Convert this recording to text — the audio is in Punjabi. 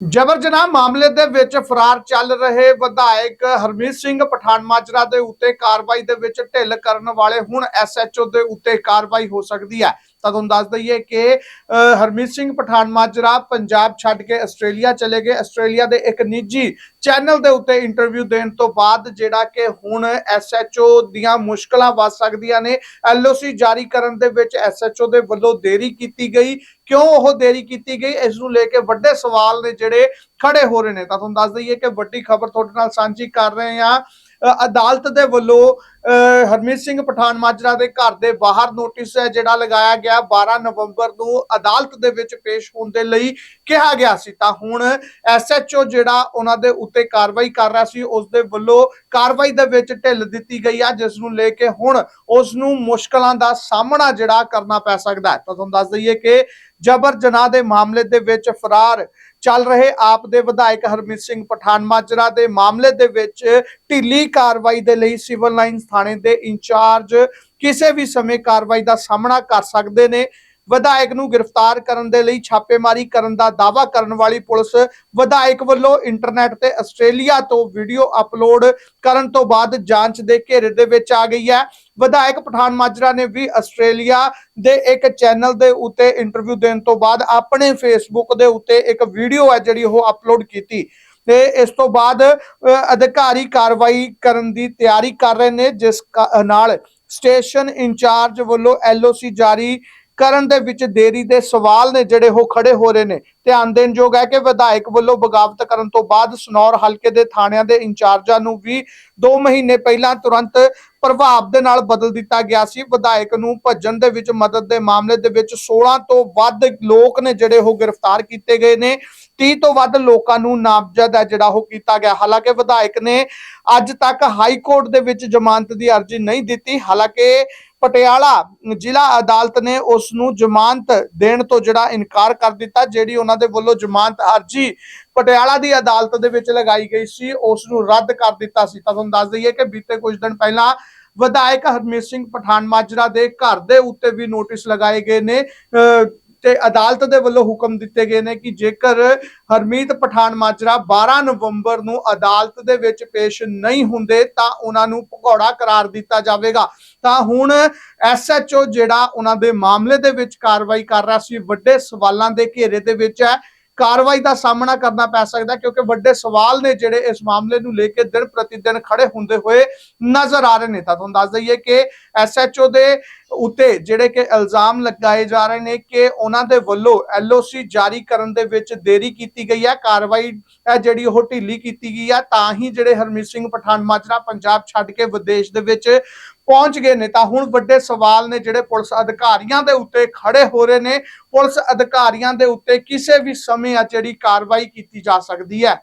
ਜਬਰ ਜਨਾਹ ਮਾਮਲੇ ਦੇ ਵਿੱਚ ਫਰਾਰ ਚੱਲ ਰਹੇ ਵਿਧਾਇਕ ਹਰਮੀਤ ਸਿੰਘ ਪਠਾਨਮਾਜਰਾ ਦੇ ਉੱਤੇ ਕਾਰਵਾਈ ਦੇ ਵਿੱਚ ਢਿੱਲ ਕਰਨ ਵਾਲੇ ਹੁਣ ਐਸਐਚਓ ਦੇ ਉੱਤੇ ਕਾਰਵਾਈ ਹੋ ਸਕਦੀ ਹੈ। ਤਾਂ ਤੁਹਾਨੂੰ ਦੱਸ ਦਈਏ ਕਿ ਹਰਮੀਤ ਸਿੰਘ ਪਠਾਨ ਮਾਜਰਾ ਪੰਜਾਬ ਛੱਡ ਕੇ ਆਸਟ੍ਰੇਲੀਆ ਚਲੇ ਗਏ। ਆਸਟ੍ਰੇਲੀਆ ਦੇ ਇੱਕ ਨਿੱਜੀ ਚੈਨਲ ਦੇ ਉੱਤੇ ਇੰਟਰਵਿਊ ਦੇਣ ਤੋਂ ਬਾਅਦ ਜਿਹੜਾ ਕਿ ਹੁਣ ਐਸਐਚਓ ਦੀਆਂ ਮੁਸ਼ਕਲਾਂ ਵੱਧ ਸਕਦੀਆਂ ਨੇ। ਐਲਓਸੀ ਜਾਰੀ ਕਰਨ ਦੇ ਵਿੱਚ ਐਸਐਚਓ ਦੇ ਵੱਲੋਂ ਦੇਰੀ ਕੀਤੀ ਗਈ। ਕਿਉਂ ਉਹ ਦੇਰੀ ਕੀਤੀ ਗਈ? ਇਸ ਨੂੰ ਲੈ ਕੇ ਵੱਡੇ ਸਵਾਲ ਨੇ ਜਿਹੜੇ ਖੜੇ ਹੋ ਰਹੇ ਨੇ। ਤਾਂ ਤੁਹਾਨੂੰ ਦੱਸ ਦਈਏ ਕਿ ਵੱਡੀ ਖਬਰ ਤੁਹਾਡੇ ਨਾਲ ਸਾਂਝੀ ਕਰ ਰਹੇ ਹਾਂ। ਅ, ਅਦਾਲਤ ਦੇ ਵੱਲੋਂ ਹਰਮੀਤ ਸਿੰਘ ਪਠਾਨ ਮਾਜਰਾ ਦੇ ਘਰ ਦੇ ਬਾਹਰ ਨੋਟਿਸ ਹੈ, ਜਿਹੜਾ ਲਗਾਇਆ ਗਿਆ 12 ਨਵੰਬਰ ਨੂੰ ਅਦਾਲਤ ਦੇ ਵਿੱਚ ਪੇਸ਼ ਹੋਣ ਦੇ ਲਈ ਕਿਹਾ ਗਿਆ ਸੀ। ਤਾਂ ਹੁਣ ਐਸਐਚਓ ਜਿਹੜਾ ਉਹਨਾਂ ਦੇ ਉੱਤੇ ਕਾਰਵਾਈ ਕਰ ਰਿਹਾ ਸੀ, ਉਸ ਦੇ ਵੱਲੋਂ ਕਾਰਵਾਈ ਦੇ ਵਿੱਚ ਢਿੱਲ ਦਿੱਤੀ ਗਈ ਆ, ਜਿਸ ਨੂੰ ਲੈ ਕੇ ਹੁਣ ਉਸ ਨੂੰ ਮੁਸ਼ਕਲਾਂ ਦਾ ਸਾਹਮਣਾ ਜਿਹੜਾ ਕਰਨਾ ਪੈ ਸਕਦਾ ਹੈ। ਤਾਂ ਤੁਹਾਨੂੰ ਦੱਸ ਦਈਏ ਕਿ ਜਬਰ ਜਨਾਹ ਦੇ ਮਾਮਲੇ ਦੇ ਵਿੱਚ ਫਰਾਰ ਚੱਲ ਰਹੇ ਆਪ ਦੇ ਵਿਧਾਇਕ ਹਰਮੀਤ ਸਿੰਘ ਪਠਾਨ ਮਾਜਰਾ ਦੇ ਮਾਮਲੇ ਦੇ ਵਿੱਚ ਢਿੱਲੀ ਕਾਰਵਾਈ ਦੇ ਲਈ ਸਿਵਲ ਲਾਈਨਸ ਥਾਣੇ ਦੇ ਇੰਚਾਰਜ ਕਿਸੇ ਵੀ ਸਮੇਂ ਕਾਰਵਾਈ ਦਾ ਸਾਹਮਣਾ ਕਰ ਸਕਦੇ ਨੇ। ਵਿਧਾਇਕ ਨੂੰ ਗ੍ਰਿਫਤਾਰ ਕਰਨ ਦੇ ਲਈ ਛਾਪੇਮਾਰੀ ਕਰਨ ਦਾ ਦਾਅਵਾ ਕਰਨ ਵਾਲੀ ਪੁਲਿਸ ਵਿਧਾਇਕ ਵੱਲੋਂ ਇੰਟਰਨੈਟ ਤੇ ਆਸਟ੍ਰੇਲੀਆ ਤੋਂ ਵੀਡੀਓ ਅਪਲੋਡ ਕਰਨ ਤੋਂ ਬਾਅਦ ਜਾਂਚ ਦੇ ਘੇਰੇ ਦੇ ਵਿੱਚ ਆ ਗਈ ਹੈ। ਵਿਧਾਇਕ ਪਠਾਨ ਮਾਜਰਾ ਨੇ ਵੀ ਆਸਟ੍ਰੇਲੀਆ ਦੇ ਇੱਕ ਚੈਨਲ ਦੇ ਉੱਤੇ ਇੰਟਰਵਿਊ ਦੇਣ ਤੋਂ ਬਾਅਦ ਆਪਣੇ ਫੇਸਬੁੱਕ ਦੇ ਉੱਤੇ ਇੱਕ ਵੀਡੀਓ ਹੈ ਜਿਹੜੀ ਉਹ ਅਪਲੋਡ ਕੀਤੀ। ਤੇ ਇਸ ਤੋਂ ਬਾਅਦ ਅਧਿਕਾਰੀ ਕਾਰਵਾਈ ਕਰਨ ਦੀ ਤਿਆਰੀ ਕਰ ਰਹੇ ਨੇ, ਜਿਸ ਨਾਲ ਸਟੇਸ਼ਨ ਇੰਚਾਰਜ ਵੱਲੋਂ ਐਲਓਸੀ ਜਾਰੀ ਕਰਨ ਦੇ ਵਿੱਚ ਦੇਰੀ ਦੇ ਸਵਾਲ ਨੇ ਜਿਹੜੇ ਉਹ ਖੜੇ ਹੋ ਰਹੇ ਨੇ। ਧਿਆਨ ਦੇਣਯੋਗ ਹੈ ਕਿ ਵਿਧਾਇਕ ਵੱਲੋਂ ਬਗਾਵਤ ਕਰਨ ਤੋਂ ਬਾਅਦ ਸਨੌਰ ਹਲਕੇ ਦੇ ਥਾਣਿਆਂ ਦੇ ਇੰਚਾਰਜਾਂ ਨੂੰ ਵੀ 2 ਮਹੀਨੇ ਪਹਿਲਾਂ ਤੁਰੰਤ ਪ੍ਰਭਾਵ ਦੇ ਨਾਲ ਬਦਲ ਦਿੱਤਾ ਗਿਆ ਸੀ। ਵਿਧਾਇਕ ਨੂੰ ਭੱਜਣ ਦੇ ਵਿੱਚ ਮਦਦ ਦੇ ਮਾਮਲੇ ਦੇ ਵਿੱਚ 16 ਤੋਂ ਵੱਧ ਲੋਕ ਨੇ ਜਿਹੜੇ ਉਹ ਗ੍ਰਿਫਤਾਰ ਕੀਤੇ ਗਏ ਨੇ। 30 ਤੋਂ ਵੱਧ ਲੋਕਾਂ ਨੂੰ ਨਾਮਜ਼ਦ ਹੈ ਜਿਹੜਾ ਉਹ ਕੀਤਾ ਗਿਆ। ਹਾਲਾਂਕਿ ਵਿਧਾਇਕ ਨੇ ਅੱਜ ਤੱਕ ਹਾਈ ਕੋਰਟ ਦੇ ਵਿੱਚ ਜ਼ਮਾਨਤ ਦੀ ਅਰਜ਼ੀ ਨਹੀਂ ਦਿੱਤੀ। ਹਾਲਾਂਕਿ ਪਟਿਆਲਾ ਜ਼ਿਲ੍ਹਾ ਅਦਾਲਤ ਨੇ ਉਸ ਨੂੰ ਜ਼ਮਾਨਤ ਦੇਣ ਤੋਂ ਜਿਹੜਾ ਇਨਕਾਰ ਕਰ ਦਿੱਤਾ, ਜਿਹੜੀ ਉਹਨਾਂ ਦੇ ਵੱਲੋਂ ਜ਼ਮਾਨਤ ਅਰਜ਼ੀ ਪਟਿਆਲਾ ਦੀ ਅਦਾਲਤ ਦੇ ਵਿੱਚ ਲਗਾਈ ਗਈ ਸੀ ਉਸ ਨੂੰ ਰੱਦ ਕਰ ਦਿੱਤਾ ਸੀ। ਤਾਂ ਤੁਹਾਨੂੰ ਦੱਸ ਦਈਏ ਕਿ ਬੀਤੇ ਕੁਝ ਦਿਨ ਪਹਿਲਾਂ ਵਿਧਾਇਕ ਹਰਮੀਤ ਸਿੰਘ ਪਠਾਨ ਮਾਜਰਾ ਦੇ ਘਰ ਦੇ ਉੱਤੇ ਵੀ ਨੋਟਿਸ ਲਗਾਏ ਗਏ ਨੇ। ਅਹ ਤੇ ਅਦਾਲਤ ਦੇ ਵੱਲੋਂ ਹੁਕਮ ਦਿੱਤੇ ਗਏ ਨੇ ਕਿ ਜੇਕਰ ਹਰਮੀਤ ਪਠਾਨ ਮਾਜਰਾ 12 ਨਵੰਬਰ ਨੂੰ ਅਦਾਲਤ ਦੇ ਵਿੱਚ ਪੇਸ਼ ਨਹੀਂ ਹੁੰਦੇ, ਤਾਂ ਉਹਨਾਂ ਨੂੰ ਭਗੌੜਾ ਕਰਾਰ ਦਿੱਤਾ ਜਾਵੇਗਾ। ਤਾਂ ਹੁਣ ਐਸਐਚਓ ਜਿਹੜਾ ਉਹਨਾਂ ਦੇ ਮਾਮਲੇ ਦੇ ਵਿੱਚ ਕਾਰਵਾਈ ਕਰ ਰਿਹਾ ਸੀ, ਵੱਡੇ ਸਵਾਲਾਂ ਦੇ ਘੇਰੇ ਦੇ ਵਿੱਚ ਹੈ। ਕਾਰਵਾਈ ਦਾ ਸਾਹਮਣਾ ਕਰਨਾ ਪੈ ਸਕਦਾ ਕਿਉਂਕਿ ਵੱਡੇ ਸਵਾਲ ਨੇ ਜਿਹੜੇ ਇਸ ਮਾਮਲੇ ਨੂੰ ਲੈ ਕੇ ਦਿਨ ਪ੍ਰਤੀ ਦਿਨ ਖੜੇ ਹੁੰਦੇ ਹੋਏ ਨਜ਼ਰ ਆ ਰਹੇ ਨੇ। ਤਾਂ ਤੁਹਾਨੂੰ ਦੱਸ ਦਈਏ ਕਿ ਐਸਐਚਓ ਦੇ ਉੱਤੇ ਜਿਹੜੇ ਕਿ ਇਲਜ਼ਾਮ ਲਗਾਏ ਜਾ ਰਹੇ ਨੇ ਕਿ ਉਹਨਾਂ ਦੇ ਵੱਲੋਂ ਐਲਓਸੀ ਜਾਰੀ ਕਰਨ ਦੇ ਵਿੱਚ ਦੇਰੀ ਕੀਤੀ ਗਈ ਹੈ, ਕਾਰਵਾਈ ਹੈ ਜਿਹੜੀ ਉਹ ਢਿੱਲੀ ਕੀਤੀ ਗਈ ਹੈ। ਤਾਂ ਹੀ ਜਿਹੜੇ ਹਰਮੀਤ ਸਿੰਘ ਪਠਾਨ ਮਾਜਰਾ ਪੰਜਾਬ ਛੱਡ ਕੇ ਵਿਦੇਸ਼ ਦੇ ਵਿੱਚ ਪਹੁੰਚ ਗਏ ਨੇ, ਤਾਂ ਹੁਣ ਵੱਡੇ ਸਵਾਲ ਨੇ ਜਿਹੜੇ ਪੁਲਿਸ ਅਧਿਕਾਰੀਆਂ ਦੇ ਉੱਤੇ ਖੜੇ ਹੋ ਰਹੇ ਨੇ। ਪੁਲਿਸ ਅਧਿਕਾਰੀਆਂ ਦੇ ਉੱਤੇ ਕਿਸੇ ਵੀ ਸਮੇਂ ਆ ਜਿਹੜੀ ਕਾਰਵਾਈ ਕੀਤੀ ਜਾ ਸਕਦੀ ਹੈ।